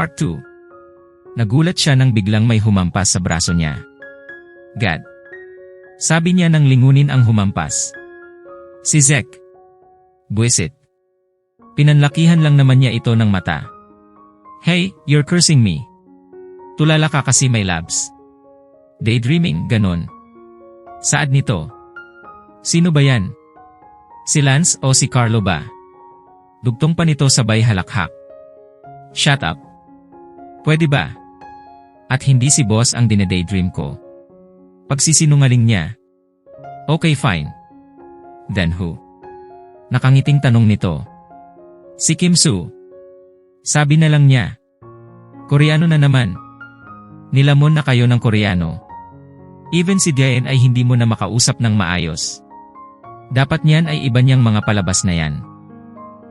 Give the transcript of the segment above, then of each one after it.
Part 2 Nagulat siya nang biglang may humampas sa braso niya. God. Sabi niya nang lingunin ang humampas. Si Zek. Buisit. Pinanlakihan lang naman niya ito ng mata. Hey, you're cursing me. Tulala ka kasi may labs. Daydreaming, ganon. Saad nito? Sino ba yan? Si Lance o si Carlo ba? Dugtong pa nito sabay halakhak. Shut up. Pwede ba? At hindi si boss ang dinedaydream ko. Pagsisinungaling niya. Okay fine. Then who? Nakangiting tanong nito. Si Kim Soo. Sabi na lang niya. Koreano na naman. Nilamon na kayo ng Koreano. Even si Daen ay hindi mo na makausap ng maayos. Dapat niyan ay iba niyang mga palabas na yan.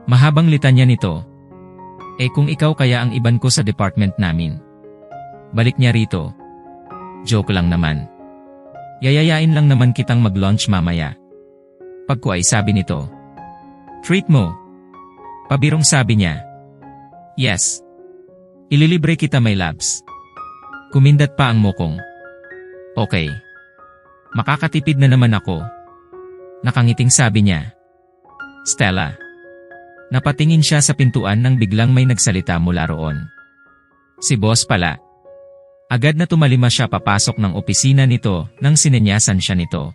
Mahabang litanya nito. Eh kung ikaw kaya ang iban ko sa department namin. Balik niya rito. Joke lang naman. Yayayain lang naman kitang mag-launch mamaya. Pagko ay sabi nito. Treat mo. Pabirong sabi niya. Yes. Ililibre kita may labs. Kumindat pa ang mukong. Okay. Makakatipid na naman ako. Nakangiting sabi niya. Stella. Napatingin siya sa pintuan nang biglang may nagsalita mula roon. Si boss pala. Agad na tumalima siya papasok ng opisina nito nang sinenyasan siya nito.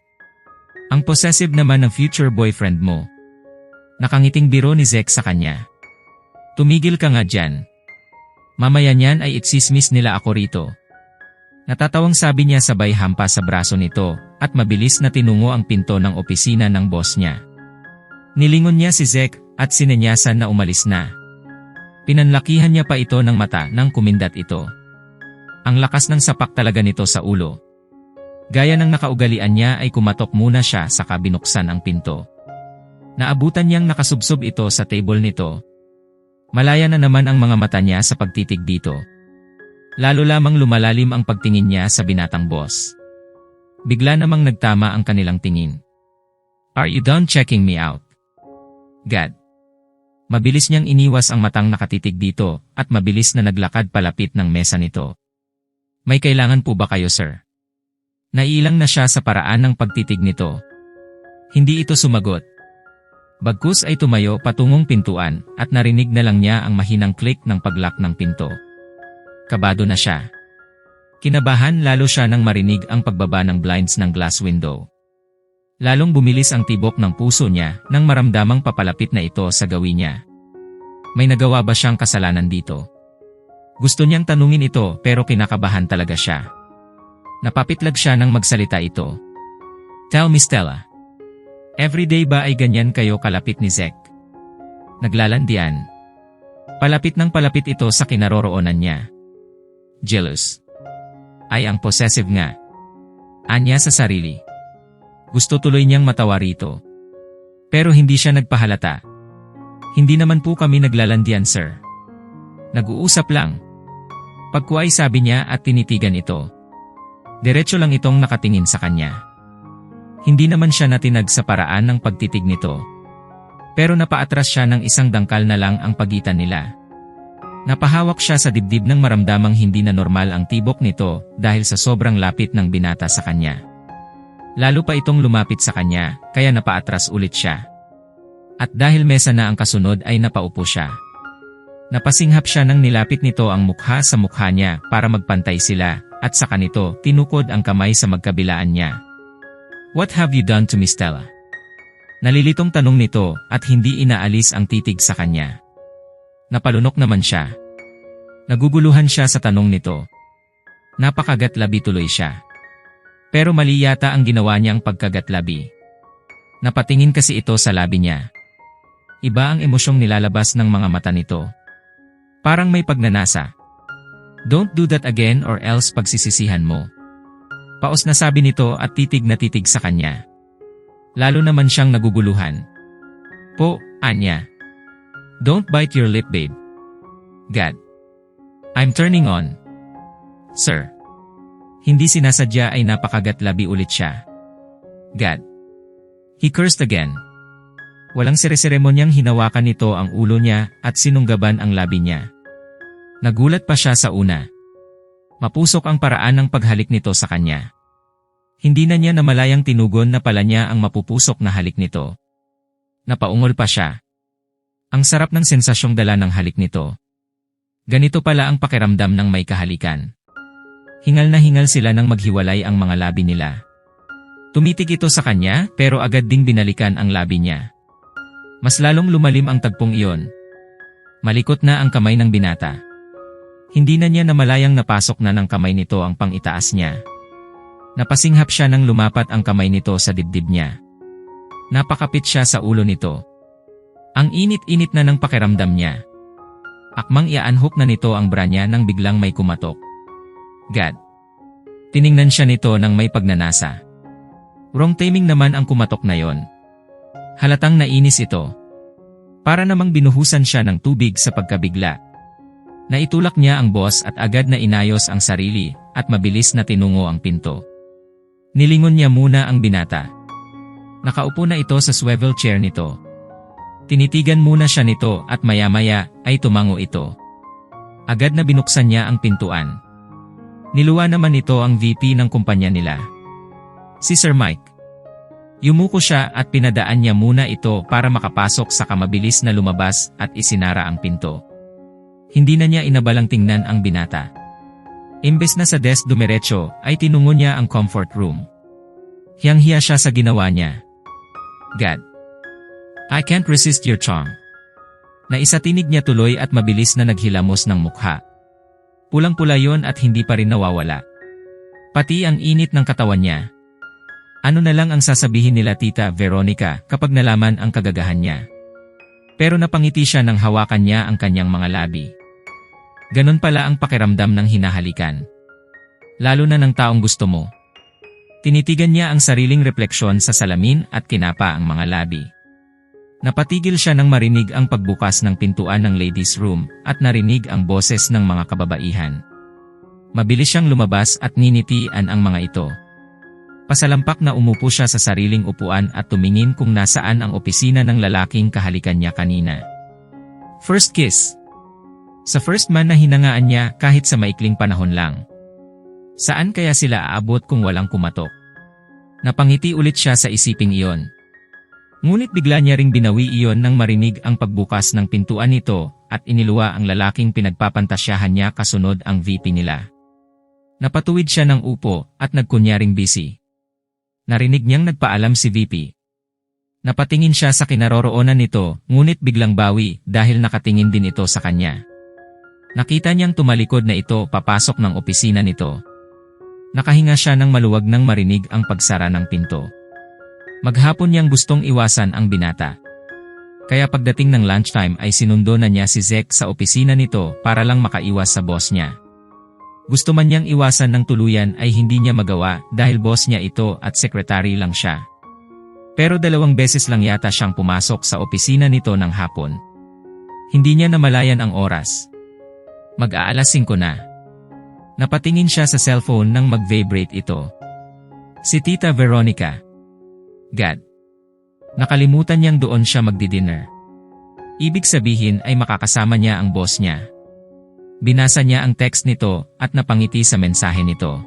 Ang possessive naman ng future boyfriend mo. Nakangiting biro ni Zek sa kanya. Tumigil ka nga dyan. Mamaya niyan ay itsismis nila ako rito. Natatawang sabi niya sabay hampa sa braso nito at mabilis na tinungo ang pinto ng opisina ng boss niya. Nilingon niya si Zek at sinenyasan na umalis na. Pinanlakihan niya pa ito ng mata nang kumindat ito. Ang lakas ng sapak talaga nito sa ulo. Gaya ng nakaugalian niya ay kumatok muna siya sa kabinuksan ang pinto. Naabutan niyang nakasubsob ito sa table nito. Malaya na naman ang mga mata niya sa pagtitig dito. Lalo lamang lumalalim ang pagtingin niya sa binatang boss. Bigla namang nagtama ang kanilang tingin. Are you done checking me out? God. Mabilis niyang iniwas ang matang nakatitig dito at mabilis na naglakad palapit ng mesa nito. May kailangan po ba kayo sir? Nailang na siya sa paraan ng pagtitig nito. Hindi ito sumagot. Bagkus ay tumayo patungong pintuan at narinig na lang niya ang mahinang click ng paglock ng pinto. Kabado na siya. Kinabahan lalo siya nang marinig ang pagbaba ng blinds ng glass window. Lalong bumilis ang tibok ng puso niya nang maramdamang papalapit na ito sa gawin niya. May nagawa ba siyang kasalanan dito? Gusto niyang tanungin ito pero kinakabahan talaga siya. Napapitlag siya nang magsalita ito. Tell me Stella. Everyday ba ay ganyan kayo kalapit ni Zek? Naglalandian. Palapit ng palapit ito sa kinaroroonan niya jealous. Ay ang possessive nga. Anya sa sarili. Gusto tuloy niyang matawa rito. Pero hindi siya nagpahalata. Hindi naman po kami naglalandian sir. Nag-uusap lang. Pagkuay sabi niya at tinitigan ito. Diretso lang itong nakatingin sa kanya. Hindi naman siya natinag sa paraan ng pagtitig nito. Pero napaatras siya ng isang dangkal na lang ang pagitan nila. Napahawak siya sa dibdib ng maramdamang hindi na normal ang tibok nito dahil sa sobrang lapit ng binata sa kanya. Lalo pa itong lumapit sa kanya, kaya napaatras ulit siya. At dahil mesa na ang kasunod ay napaupo siya. Napasinghap siya nang nilapit nito ang mukha sa mukha niya para magpantay sila, at sa kanito tinukod ang kamay sa magkabilaan niya. What have you done to me Stella? Nalilitong tanong nito at hindi inaalis ang titig sa kanya. Napalunok naman siya. Naguguluhan siya sa tanong nito. Napakagatlabi tuloy siya. Pero mali yata ang ginawa niyang pagkagatlabi. Napatingin kasi ito sa labi niya. Iba ang emosyong nilalabas ng mga mata nito. Parang may pagnanasa. Don't do that again or else pagsisisihan mo. Paos na sabi nito at titig na titig sa kanya. Lalo naman siyang naguguluhan. Po, Anya. Don't bite your lip babe. God. I'm turning on. Sir. Hindi sinasadya ay napakagatlabi ulit siya. God. He cursed again. Walang sere-seremonyang hinawakan nito ang ulo niya at sinunggaban ang labi niya. Nagulat pa siya sa una. Mapusok ang paraan ng paghalik nito sa kanya. Hindi na niya namalayang tinugon na pala niya ang mapupusok na halik nito. Napaungol pa siya. Ang sarap ng sensasyong dala ng halik nito. Ganito pala ang pakiramdam ng may kahalikan. Hingal na hingal sila nang maghiwalay ang mga labi nila. Tumitig ito sa kanya pero agad ding binalikan ang labi niya. Mas lalong lumalim ang tagpong iyon. Malikot na ang kamay ng binata. Hindi na niya namalayang napasok na ng kamay nito ang pangitaas niya. Napasinghap siya nang lumapat ang kamay nito sa dibdib niya. Napakapit siya sa ulo nito. Ang init-init na ng pakiramdam niya. Akmang iaanhok na nito ang bra niya nang biglang may kumatok. God. Tiningnan siya nito nang may pagnanasa. Wrong timing naman ang kumatok na yon. Halatang nainis ito. Para namang binuhusan siya ng tubig sa pagkabigla. Naitulak niya ang boss at agad na inayos ang sarili at mabilis na tinungo ang pinto. Nilingon niya muna ang binata. Nakaupo na ito sa swivel chair nito. Tinitigan muna siya nito at maya-maya ay tumango ito. Agad na binuksan niya ang pintuan. Niluwa naman ito ang VP ng kumpanya nila. Si Sir Mike. Yumuko siya at pinadaan niya muna ito para makapasok sa kamabilis na lumabas at isinara ang pinto. Hindi na niya inabalang tingnan ang binata. Imbes na sa desk dumiretso ay tinungo niya ang comfort room. Hiyang-hiya siya sa ginawa niya. God. I can't resist your charm. Naisatinig niya tuloy at mabilis na naghilamos ng mukha. Pulang-pula yon at hindi pa rin nawawala. Pati ang init ng katawan niya. Ano na lang ang sasabihin nila tita Veronica kapag nalaman ang kagagahan niya. Pero napangiti siya nang hawakan niya ang kanyang mga labi. Ganon pala ang pakiramdam ng hinahalikan. Lalo na ng taong gusto mo. Tinitigan niya ang sariling refleksyon sa salamin at kinapa ang mga labi. Napatigil siya nang marinig ang pagbukas ng pintuan ng ladies room at narinig ang boses ng mga kababaihan. Mabilis siyang lumabas at ninitian ang mga ito. Pasalampak na umupo siya sa sariling upuan at tumingin kung nasaan ang opisina ng lalaking kahalikan niya kanina. First kiss. Sa first man na hinangaan niya kahit sa maikling panahon lang. Saan kaya sila aabot kung walang kumatok? Napangiti ulit siya sa isiping iyon. Ngunit bigla niya ring binawi iyon nang marinig ang pagbukas ng pintuan nito at iniluwa ang lalaking pinagpapantasyahan niya kasunod ang VP nila. Napatuwid siya ng upo at nagkunyaring busy. Narinig niyang nagpaalam si VP. Napatingin siya sa kinaroroonan nito ngunit biglang bawi dahil nakatingin din ito sa kanya. Nakita niyang tumalikod na ito papasok ng opisina nito. Nakahinga siya ng maluwag nang marinig ang pagsara ng pinto. Maghapon niyang gustong iwasan ang binata. Kaya pagdating ng lunchtime ay sinundo na niya si Zek sa opisina nito para lang makaiwas sa boss niya. Gusto man niyang iwasan ng tuluyan ay hindi niya magawa dahil boss niya ito at sekretary lang siya. Pero dalawang beses lang yata siyang pumasok sa opisina nito ng hapon. Hindi niya namalayan ang oras. Mag-aalas 5 na. Napatingin siya sa cellphone nang mag-vibrate ito. Si Tita Veronica. God. Nakalimutan niyang doon siya magdi-dinner. Ibig sabihin ay makakasama niya ang boss niya. Binasa niya ang text nito at napangiti sa mensahe nito.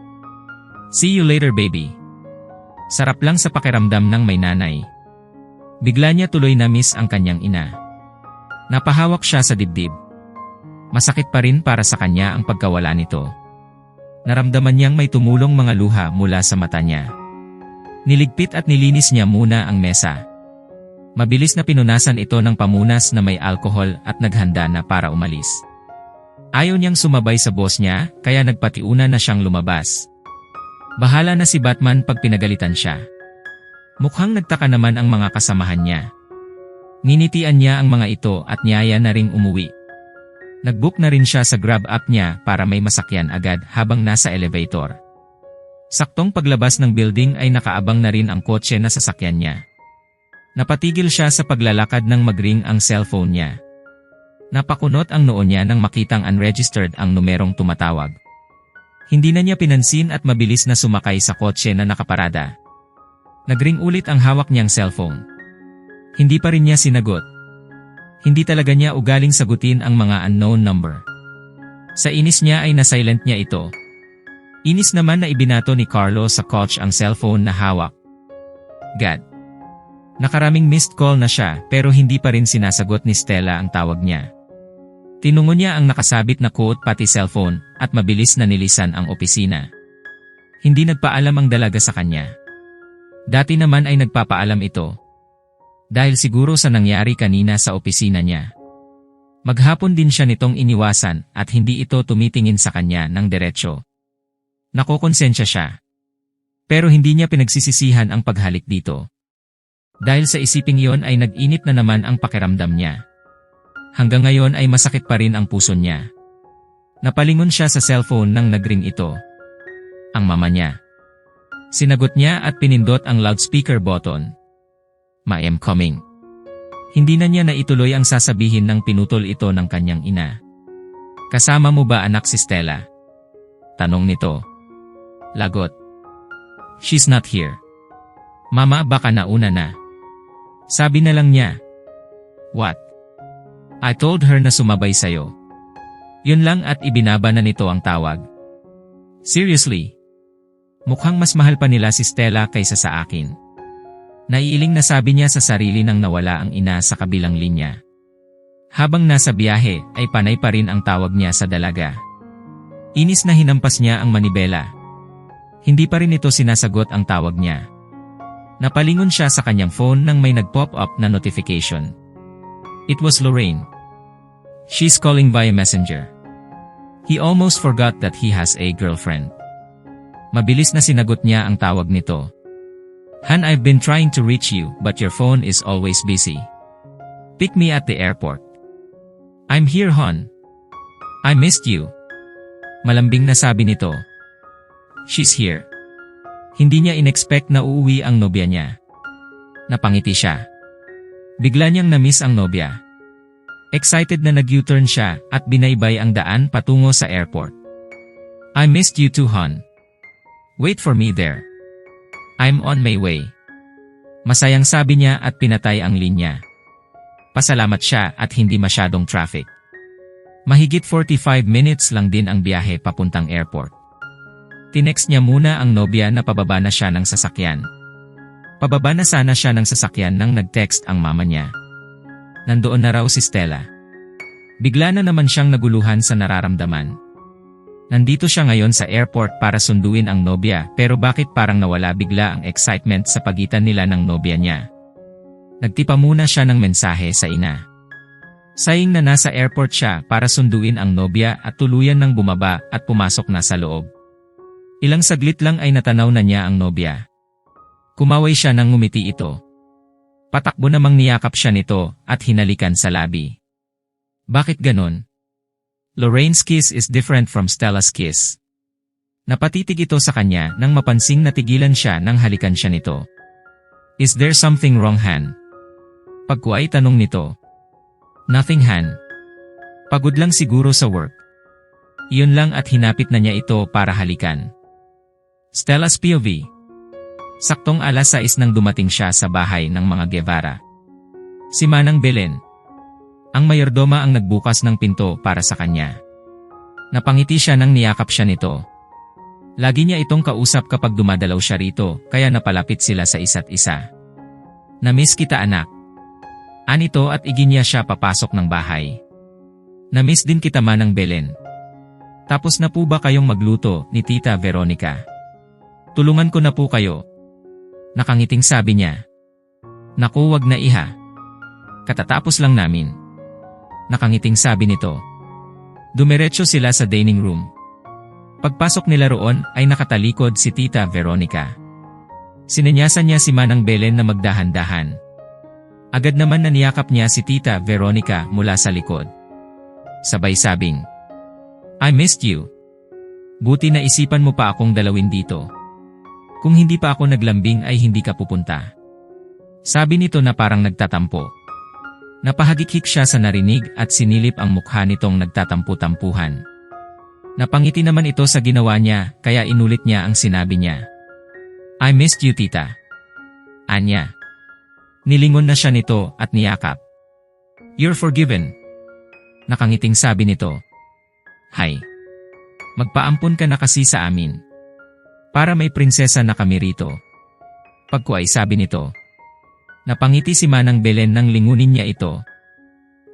See you later baby. Sarap lang sa pakiramdam ng may nanay. Bigla niya tuloy na miss ang kanyang ina. Napahawak siya sa dibdib. Masakit pa rin para sa kanya ang pagkawala nito. Naramdaman niyang may tumulong mga luha mula sa mata niya. Niligpit at nilinis niya muna ang mesa. Mabilis na pinunasan ito ng pamunas na may alkohol at naghanda na para umalis. Ayaw niyang sumabay sa boss niya, kaya nagpatiuna na siyang lumabas. Bahala na si Batman pag pinagalitan siya. Mukhang nagtaka naman ang mga kasamahan niya. Ninitian niya ang mga ito at niyaya na ring umuwi. Nagbook na rin siya sa grab app niya para may masakyan agad habang nasa elevator. Saktong paglabas ng building ay nakaabang na rin ang kotse na sasakyan niya. Napatigil siya sa paglalakad nang magring ang cellphone niya. Napakunot ang noo niya nang makitang unregistered ang numerong tumatawag. Hindi na niya pinansin at mabilis na sumakay sa kotse na nakaparada. Nagring ulit ang hawak niyang cellphone. Hindi pa rin niya sinagot. Hindi talaga niya ugaling sagutin ang mga unknown number. Sa inis niya ay nasilent niya ito. Inis naman na ibinato ni Carlo sa coach ang cellphone na hawak. God. Nakaraming missed call na siya pero hindi pa rin sinasagot ni Stella ang tawag niya. Tinungo niya ang nakasabit na quote pati cellphone at mabilis na nilisan ang opisina. Hindi nagpaalam ang dalaga sa kanya. Dati naman ay nagpapaalam ito. Dahil siguro sa nangyari kanina sa opisina niya. Maghapon din siya nitong iniwasan at hindi ito tumitingin sa kanya ng diretsyo. Nakokonsensya siya. Pero hindi niya pinagsisisihan ang paghalik dito. Dahil sa isiping iyon ay nag-init na naman ang pakiramdam niya. Hanggang ngayon ay masakit pa rin ang puso niya. Napalingon siya sa cellphone nang nagring ito. Ang mama niya. Sinagot niya at pinindot ang loudspeaker button. Ma am coming. Hindi na niya naituloy ang sasabihin ng pinutol ito ng kanyang ina. Kasama mo ba anak si Stella? Tanong nito. Lagot. She's not here. Mama baka nauna na. Sabi na lang niya. What? I told her na sumabay sayo. Yun lang at ibinaba na nito ang tawag. Seriously? Mukhang mas mahal pa nila si Stella kaysa sa akin. Naiiling na sabi niya sa sarili nang nawala ang ina sa kabilang linya. Habang nasa biyahe ay panay pa rin ang tawag niya sa dalaga. Inis na hinampas niya ang manibela. Hindi pa rin ito sinasagot ang tawag niya. Napalingon siya sa kanyang phone nang may nag-pop up na notification. It was Lorraine. She's calling via messenger. He almost forgot that he has a girlfriend. Mabilis na sinagot niya ang tawag nito. Han I've been trying to reach you but your phone is always busy. Pick me at the airport. I'm here hon. I missed you. Malambing na sabi nito. She's here. Hindi niya inexpect na uuwi ang nobya niya. Napangiti siya. Bigla niyang na-miss ang nobya. Excited na nag-U-turn siya at binaybay ang daan patungo sa airport. I missed you too, hon. Wait for me there. I'm on my way. Masayang sabi niya at pinatay ang linya. Pasalamat siya at hindi masyadong traffic. Mahigit 45 minutes lang din ang biyahe papuntang airport. Tinext niya muna ang nobya na pababa na siya ng sasakyan. Pababa na sana siya ng sasakyan nang nag-text ang mama niya. Nandoon na raw si Stella. Bigla na naman siyang naguluhan sa nararamdaman. Nandito siya ngayon sa airport para sunduin ang nobya pero bakit parang nawala bigla ang excitement sa pagitan nila ng nobya niya. Nagtipa muna siya ng mensahe sa ina. Saying na nasa airport siya para sunduin ang nobya at tuluyan ng bumaba at pumasok na sa loob. Ilang saglit lang ay natanaw na niya ang nobya. Kumaway siya nang ngumiti ito. Patakbo namang niyakap siya nito at hinalikan sa labi. Bakit ganon? Lorraine's kiss is different from Stella's kiss. Napatitig ito sa kanya nang mapansing natigilan siya nang halikan siya nito. Is there something wrong Han? Pagkuay tanong nito. Nothing Han. Pagod lang siguro sa work. Iyon lang at hinapit na niya ito para halikan. Stella's POV Saktong alas 6 nang dumating siya sa bahay ng mga Guevara. Si Manang Belen. Ang mayordoma ang nagbukas ng pinto para sa kanya. Napangiti siya nang niyakap siya nito. Lagi niya itong kausap kapag dumadalaw siya rito, kaya napalapit sila sa isa't isa. Namiss kita anak. Anito at igin niya siya papasok ng bahay. Namiss din kita manang Belen. Tapos na po ba kayong magluto ni Tita Veronica? Tulungan ko na po kayo. Nakangiting sabi niya. Naku wag na iha. Katatapos lang namin. Nakangiting sabi nito. Dumiretso sila sa dining room. Pagpasok nila roon ay nakatalikod si Tita Veronica. Sinenyasan niya si Manang Belen na magdahan-dahan. Agad naman naniyakap niya si Tita Veronica mula sa likod. Sabay sabing, I missed you. Buti na isipan mo pa akong dalawin dito. Kung hindi pa ako naglambing ay hindi ka pupunta. Sabi nito na parang nagtatampo. Napahagikik siya sa narinig at sinilip ang mukha nitong nagtatampu-tampuhan. Napangiti naman ito sa ginawa niya kaya inulit niya ang sinabi niya. I missed you tita. Anya. Nilingon na siya nito at niyakap. You're forgiven. Nakangiting sabi nito. Hay. Magpaampon ka na kasi sa amin. Para may prinsesa na kami rito. Pagko ay sabi nito. Napangiti si Manang Belen nang lingunin niya ito.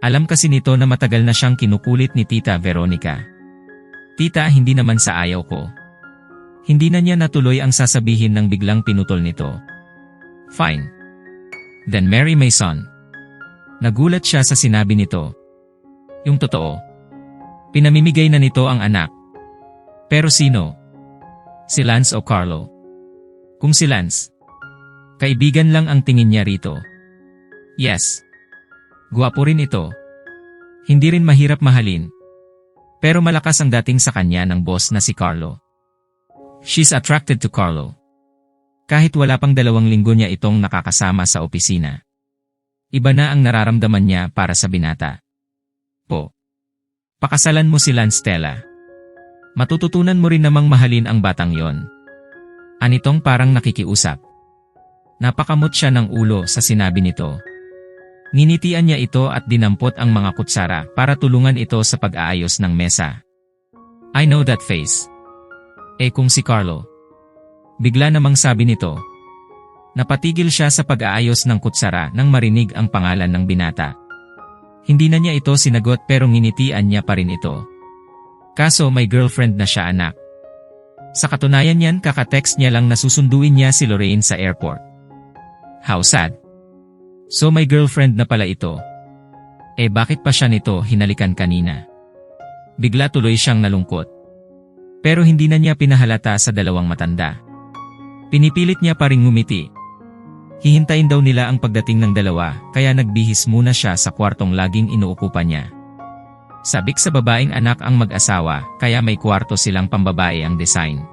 Alam kasi nito na matagal na siyang kinukulit ni Tita Veronica. Tita, hindi naman sa ayaw ko. Hindi na niya natuloy ang sasabihin ng biglang pinutol nito. Fine. Then marry my son. Nagulat siya sa sinabi nito. Yung totoo. Pinamimigay na nito ang anak. Pero sino? Si Lance o Carlo? Kung si Lance. Kaibigan lang ang tingin niya rito. Yes. Guwapo rin ito. Hindi rin mahirap mahalin. Pero malakas ang dating sa kanya ng boss na si Carlo. She's attracted to Carlo. Kahit wala pang dalawang linggo niya itong nakakasama sa opisina. Iba na ang nararamdaman niya para sa binata. Po. Pakasalan mo si Stella. Matututunan mo rin namang mahalin ang batang yon. Anitong parang nakikiusap. Napakamot siya ng ulo sa sinabi nito. Ninitian niya ito at dinampot ang mga kutsara para tulungan ito sa pag-aayos ng mesa. I know that face. Eh kung si Carlo. Bigla namang sabi nito. Napatigil siya sa pag-aayos ng kutsara nang marinig ang pangalan ng binata. Hindi na niya ito sinagot pero nginitian niya pa rin ito. Kaso may girlfriend na siya anak. Sa katunayan niyan kaka-text niya lang na susunduin niya si Lorraine sa airport. How sad. So may girlfriend na pala ito. Eh bakit pa siya nito hinalikan kanina? Bigla tuloy siyang nalungkot. Pero hindi na niya pinahalata sa dalawang matanda. Pinipilit niya pa rin ngumiti. Hihintayin daw nila ang pagdating ng dalawa kaya nagbihis muna siya sa kwartong laging inuukupan niya. Sabik sa babaeng anak ang mag-asawa kaya may kwarto silang pambabae ang design.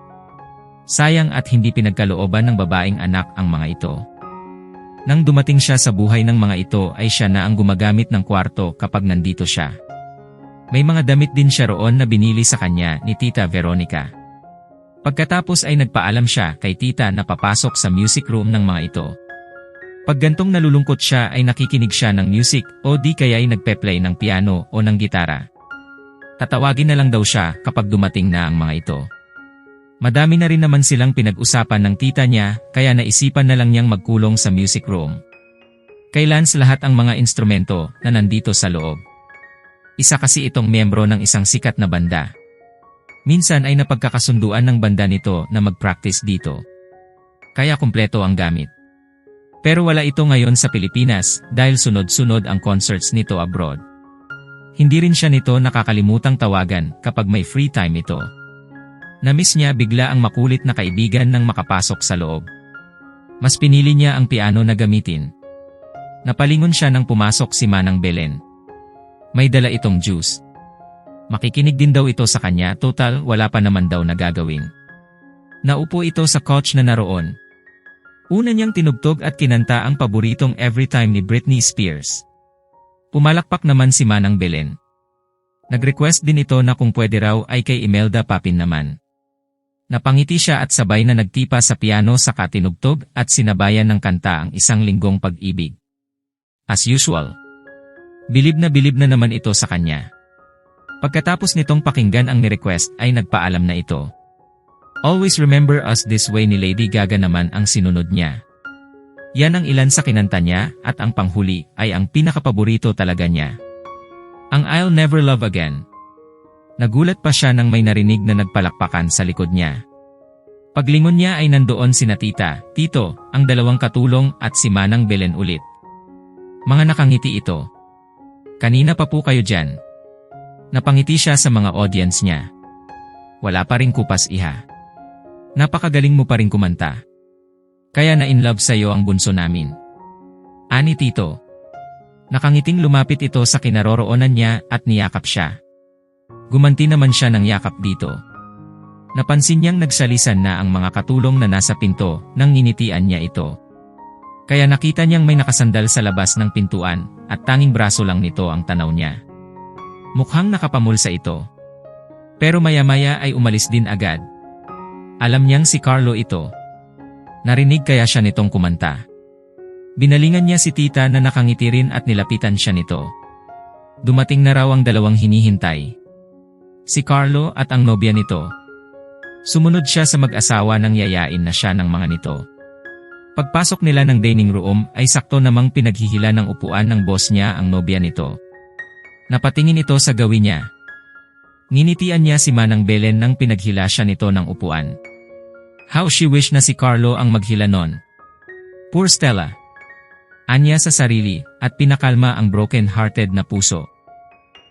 Sayang at hindi pinagkalooban ng babaeng anak ang mga ito. Nang dumating siya sa buhay ng mga ito ay siya na ang gumagamit ng kwarto kapag nandito siya. May mga damit din siya roon na binili sa kanya ni Tita Veronica. Pagkatapos ay nagpaalam siya kay Tita na papasok sa music room ng mga ito. Pag gantong nalulungkot siya ay nakikinig siya ng music o di kaya ay nagpe-play ng piano o ng gitara. Tatawagin na lang daw siya kapag dumating na ang mga ito. Madami na rin naman silang pinag-usapan ng tita niya, kaya naisipan na lang niyang magkulong sa music room. Kay Lance lahat ang mga instrumento na nandito sa loob. Isa kasi itong miyembro ng isang sikat na banda. Minsan ay napagkakasunduan ng banda nito na mag-practice dito. Kaya kumpleto ang gamit. Pero wala ito ngayon sa Pilipinas dahil sunod-sunod ang concerts nito abroad. Hindi rin siya nito nakakalimutang tawagan kapag may free time ito. Namiss niya bigla ang makulit na kaibigan nang makapasok sa loob. Mas pinili niya ang piano na gamitin. Napalingon siya nang pumasok si Manang Belen. May dala itong juice. Makikinig din daw ito sa kanya, total wala pa naman daw nagagawin. Naupo ito sa couch na naroon. Una niyang tinugtog at kinanta ang paboritong Every Time ni Britney Spears. Pumalakpak naman si Manang Belen. Nag-request din ito na kung pwede raw ay kay Imelda Papin naman. Napangiti siya at sabay na nagtipa sa piano sa katinugtog at sinabayan ng kanta ang isang linggong pag-ibig. As usual. Bilib na bilib na naman ito sa kanya. Pagkatapos nitong pakinggan ang ni-request ay nagpaalam na ito. Always remember us this way ni Lady Gaga naman ang sinunod niya. Yan ang ilan sa kinanta niya at ang panghuli ay ang pinakapaborito talaga niya. Ang I'll Never Love Again. Nagulat pa siya nang may narinig na nagpalakpakan sa likod niya. Paglingon niya ay nandoon si Natita, Tito, ang dalawang katulong at si Manang Belen ulit. Mga nakangiti ito. Kanina pa po kayo dyan. Napangiti siya sa mga audience niya. Wala pa rin kupas iha. Napakagaling mo pa rin kumanta. Kaya na in love sa'yo ang bunso namin. Ani Tito. Nakangiting lumapit ito sa kinaroroonan niya at niyakap siya. Gumanti naman siya ng yakap dito. Napansin niyang nagsalisan na ang mga katulong na nasa pinto nang ninitian niya ito. Kaya nakita niyang may nakasandal sa labas ng pintuan at tanging braso lang nito ang tanaw niya. Mukhang nakapamulsa ito. Pero maya-maya ay umalis din agad. Alam niyang si Carlo ito. Narinig kaya siya nitong kumanta. Binalingan niya si tita na nakangiti rin at nilapitan siya nito. Dumating na raw ang dalawang hinihintay. Si Carlo at ang nobya nito. Sumunod siya sa mag-asawa nang yayain na siya ng mga nito. Pagpasok nila ng dining room ay sakto namang pinaghihila ng upuan ng boss niya ang nobya nito. Napatingin ito sa gawin niya. Nginitian niya si Manang Belen nang pinaghila siya nito ng upuan. How she wish na si Carlo ang maghila nun. Poor Stella. Anya sa sarili at pinakalma ang broken-hearted na puso.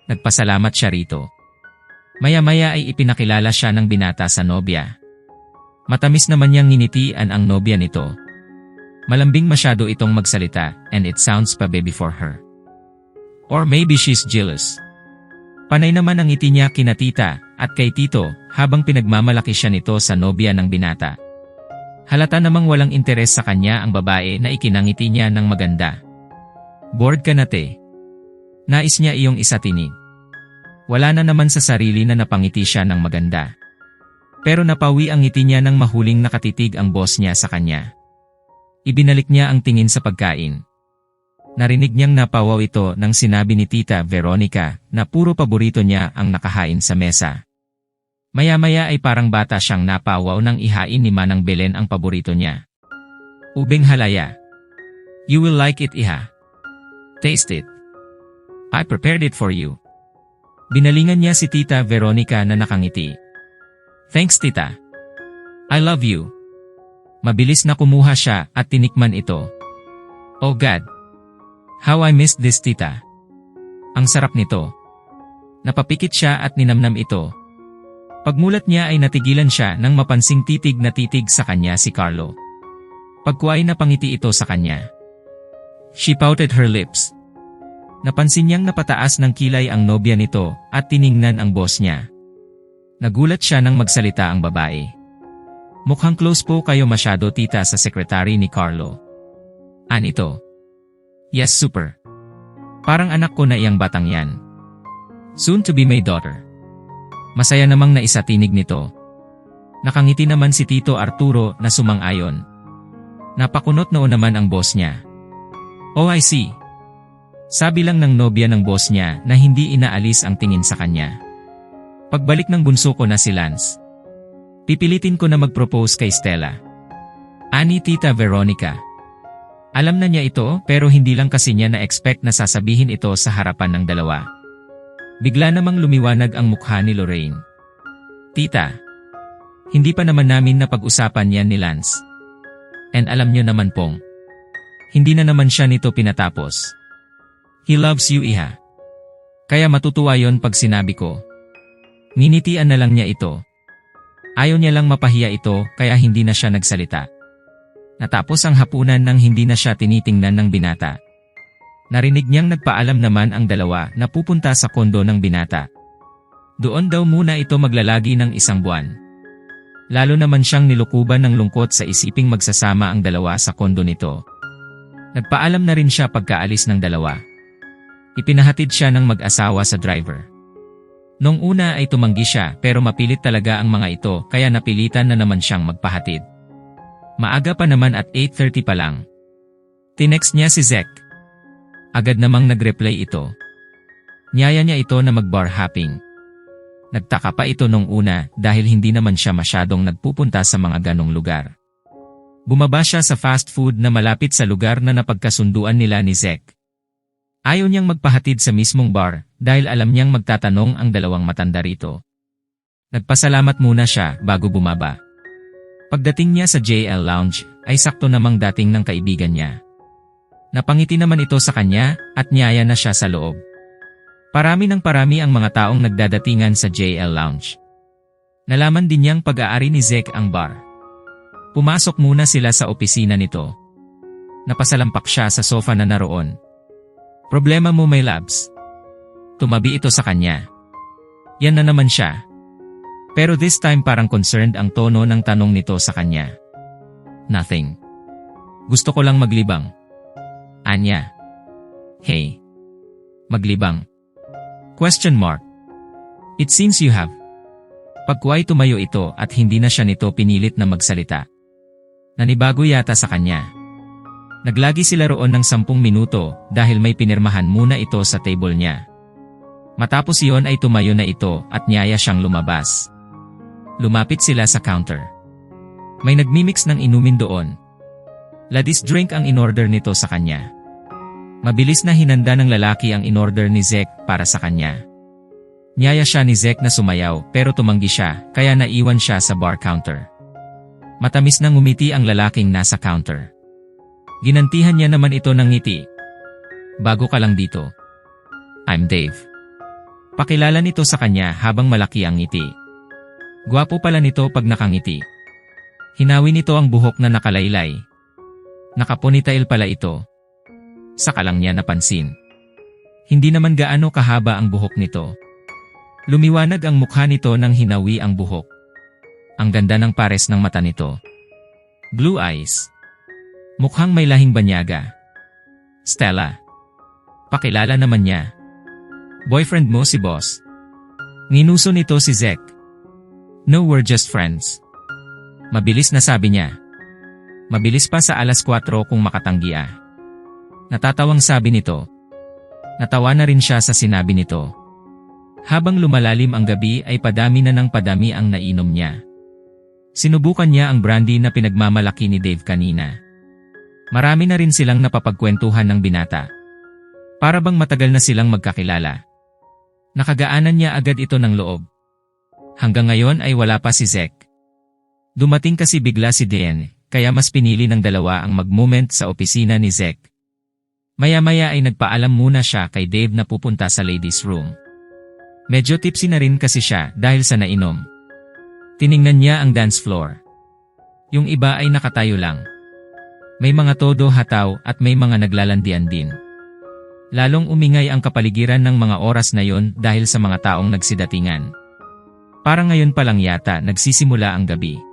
Nagpasalamat siya rito. Maya-maya ay ipinakilala siya ng binata sa nobya. Matamis naman niyang nginitian ang nobya nito. Malambing masyado itong magsalita and it sounds pa baby for her. Or maybe she's jealous. Panay naman ang ngiti niya kina tita at kay tito habang pinagmamalaki siya nito sa nobya ng binata. Halata namang walang interes sa kanya ang babae na ikinangiti niya ng maganda. Bored ka na te. Nais niya iyong isatinig. Wala na naman sa sarili na napangiti siya ng maganda. Pero napawi ang ngiti niya nang mahuling nakatitig ang boss niya sa kanya. Ibinalik niya ang tingin sa pagkain. Narinig niyang napawaw ito nang sinabi ni Tita Veronica na puro paborito niya ang nakahain sa mesa. Maya-maya ay parang bata siyang napawaw nang ihain ni Manang Belen ang paborito niya. Ubing halaya. You will like it iha. Taste it. I prepared it for you. Binalingan niya si Tita Veronica na nakangiti. Thanks tita. I love you. Mabilis na kumuha siya at tinikman ito. Oh God! How I missed this tita. Ang sarap nito. Napapikit siya at ninamnam ito. Pagmulat niya ay natigilan siya nang mapansing titig na titig sa kanya si Carlo. Pagkuay na pangiti ito sa kanya. She pouted her lips. Napansin niyang napataas ng kilay ang nobya nito at tiningnan ang boss niya. Nagulat siya nang magsalita ang babae. Mukhang close po kayo masyado tita sa sekretary ni Carlo. Anito? Yes super. Parang anak ko na iyang batang yan. Soon to be my daughter. Masaya namang naisatinig nito. Nakangiti naman si Tito Arturo na sumang-ayon. Napakunot noon naman ang boss niya. Oh I see. Sabi lang ng nobya ng boss niya na hindi inaalis ang tingin sa kanya. Pagbalik ng bunso ko na si Lance. Pipilitin ko na mag-propose kay Stella. Ani Tita Veronica. Alam na niya ito pero hindi lang kasi niya na-expect na sasabihin ito sa harapan ng dalawa. Bigla namang lumiwanag ang mukha ni Lorraine. Tita, hindi pa naman namin napag-usapan yan ni Lance. And alam niyo naman pong, hindi na naman siya nito pinatapos. He loves you iha. Kaya matutuwa yon pag sinabi ko. Ninitian na lang niya ito. Ayaw niya lang mapahiya ito kaya hindi na siya nagsalita. Natapos ang hapunan nang hindi na siya tinitingnan ng binata. Narinig niyang nagpaalam naman ang dalawa na pupunta sa kondo ng binata. Doon daw muna ito maglalagi ng isang buwan. Lalo naman siyang nilukuban ng lungkot sa isiping magsasama ang dalawa sa kondo nito. Nagpaalam na rin siya pagkaalis ng dalawa. Ipinahatid siya ng mag-asawa sa driver. Nung una ay tumanggi siya pero mapilit talaga ang mga ito kaya napilitan na naman siyang magpahatid. Maaga pa naman at 8.30 pa lang. Tinext niya si Zek. Agad namang nag-reply ito. Niyaya niya ito na mag-bar hopping. Nagtaka pa ito nung una dahil hindi naman siya masyadong nagpupunta sa mga ganong lugar. Bumaba siya sa fast food na malapit sa lugar na napagkasunduan nila ni Zek. Ayaw niyang magpahatid sa mismong bar dahil alam niyang magtatanong ang dalawang matanda rito. Nagpasalamat muna siya bago bumaba. Pagdating niya sa JL Lounge, ay sakto namang dating ng kaibigan niya. Napangiti naman ito sa kanya at niyaya na siya sa loob. Parami ng parami ang mga taong nagdadatingan sa JL Lounge. Nalaman din niyang pag-aari ni Zek ang bar. Pumasok muna sila sa opisina nito. Napasalampak siya sa sofa na naroon. Problema mo may labs. Tumabi ito sa kanya. Yan na naman siya. Pero this time parang concerned ang tono ng tanong nito sa kanya. Nothing. Gusto ko lang maglibang. Anya. Hey. Maglibang. Question mark. It seems you have. Pagkuway tumayo ito at hindi na siya nito pinilit na magsalita. Nanibago yata sa kanya. Naglagi sila roon ng sampung minuto dahil may pinirmahan muna ito sa table niya. Matapos iyon ay tumayo na ito at niyaya siyang lumabas. Lumapit sila sa counter. May nagmimix ng inumin doon. Ladis drink ang inorder nito sa kanya. Mabilis na hinanda ng lalaki ang inorder ni Zek para sa kanya. Niyaya siya ni Zek na sumayaw pero tumanggi siya kaya naiwan siya sa bar counter. Matamis na ngumiti ang lalaking nasa counter. Ginantihan niya naman ito ng ngiti. Bago ka lang dito. I'm Dave. Pakilala nito sa kanya habang malaki ang ngiti. Gwapo pala nito pag nakangiti. Hinawi nito ang buhok na nakalaylay. Nakaponitail pala ito. Saka lang niya napansin. Hindi naman gaano kahaba ang buhok nito. Lumiwanag ang mukha nito nang hinawi ang buhok. Ang ganda ng pares ng mata nito. Blue eyes. Mukhang may lahing banyaga. Stella. Pakilala naman niya. Boyfriend mo si boss. Nginuso nito si Zek. No, we're just friends. Mabilis na sabi niya. Mabilis pa sa alas 4 kung makatanggi ah. Natatawang sabi nito. Natawa na rin siya sa sinabi nito. Habang lumalalim ang gabi ay padami na ng padami ang nainom niya. Sinubukan niya ang brandy na pinagmamalaki ni Dave kanina. Marami na rin silang napapagkwentuhan ng binata. Para bang matagal na silang magkakilala. Nakagaanan niya agad ito ng loob. Hanggang ngayon ay wala pa si Zek. Dumating kasi bigla si Dean, kaya mas pinili ng dalawa ang mag-moment sa opisina ni Zek. Maya-maya ay nagpaalam muna siya kay Dave na pupunta sa ladies room. Medyo tipsy na rin kasi siya dahil sa nainom. Tiningnan niya ang dance floor. Yung iba ay nakatayo lang. May mga todo hataw at may mga naglalandian din. Lalong umingay ang kapaligiran ng mga oras na yon dahil sa mga taong nagsidatingan. Parang ngayon pa lang yata nagsisimula ang gabi.